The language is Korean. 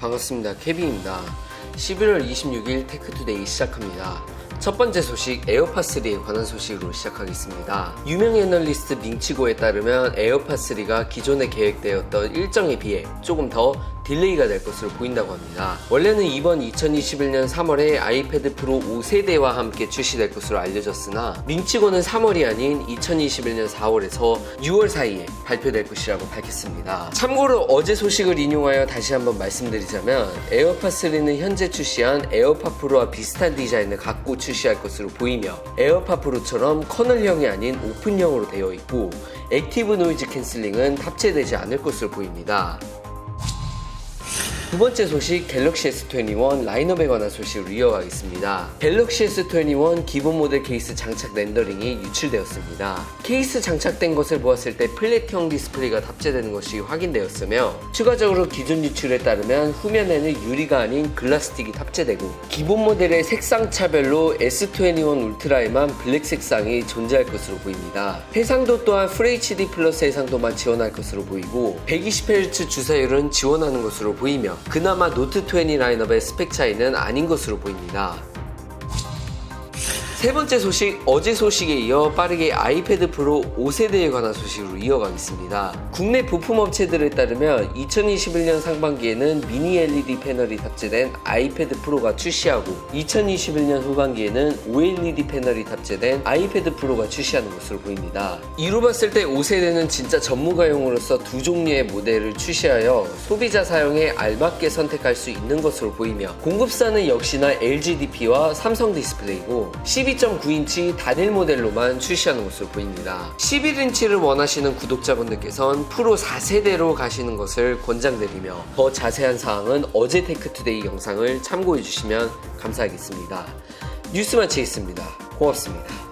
반갑습니다. 케빈입니다. 11월 26일 테크투데이 시작합니다. 첫 번째 소식 에어팟 3에 관한 소식으로 시작하겠습니다. 유명 애널리스트 밍치고에 따르면 에어팟 3가 기존에 계획되었던 일정에 비해 조금 더 딜레이가 될 것으로 보인다고 합니다. 원래는 이번 2021년 3월에 아이패드 프로 5세대와 함께 출시될 것으로 알려졌으나 밍치고는 3월이 아닌 2021년 4월에서 6월 사이에 발표될 것이라고 밝혔습니다. 참고로 어제 소식을 인용하여 다시 한번 말씀드리자면 에어팟 3는 현재 출시한 에어팟 프로와 비슷한 디자인을 갖고 출시할 것으로 보이며 에어팟 프로처럼 커널형이 아닌 오픈형으로 되어 있고 액티브 노이즈 캔슬링은 탑재되지 않을 것으로 보입니다. 두 번째 소식 갤럭시 S21 라인업에 관한 소식으로 이어가겠습니다. 갤럭시 S21 기본 모델 케이스 장착 렌더링이 유출되었습니다. 케이스 장착된 것을 보았을 때 플랫형 디스플레이가 탑재되는 것이 확인되었으며 추가적으로 기존 유출에 따르면 후면에는 유리가 아닌 글라스틱이 탑재되고 기본 모델의 색상 차별로 S21 울트라에만 블랙 색상이 존재할 것으로 보입니다. 해상도 또한 FHD 플러스 해상도만 지원할 것으로 보이고 120Hz 주사율은 지원하는 것으로 보이며 그나마 노트 20 라인업의 스펙 차이는 아닌 것으로 보입니다. 세 번째 소식, 어제 소식에 이어 빠르게 아이패드 프로 5세대에 관한 소식으로 이어가겠습니다. 국내 부품 업체들에 따르면 2021년 상반기에는 미니 LED 패널이 탑재된 아이패드 프로가 출시하고 2021년 후반기에는 OLED 패널이 탑재된 아이패드 프로가 출시하는 것으로 보입니다. 이로 봤을 때 5세대는 진짜 전문가용으로서 두 종류의 모델을 출시하여 소비자 사용에 알맞게 선택할 수 있는 것으로 보이며 공급사는 역시나 LGDP와 삼성 디스플레이고 12.9인치 단일 모델로만 출시하는 것으로 보입니다. 11인치를 원하시는 구독자분들께선 프로 4세대로 가시는 것을 권장드리며 더 자세한 사항은 어제 테크투데이 영상을 참고해 주시면 감사하겠습니다. 뉴스 마치겠습니다. 고맙습니다.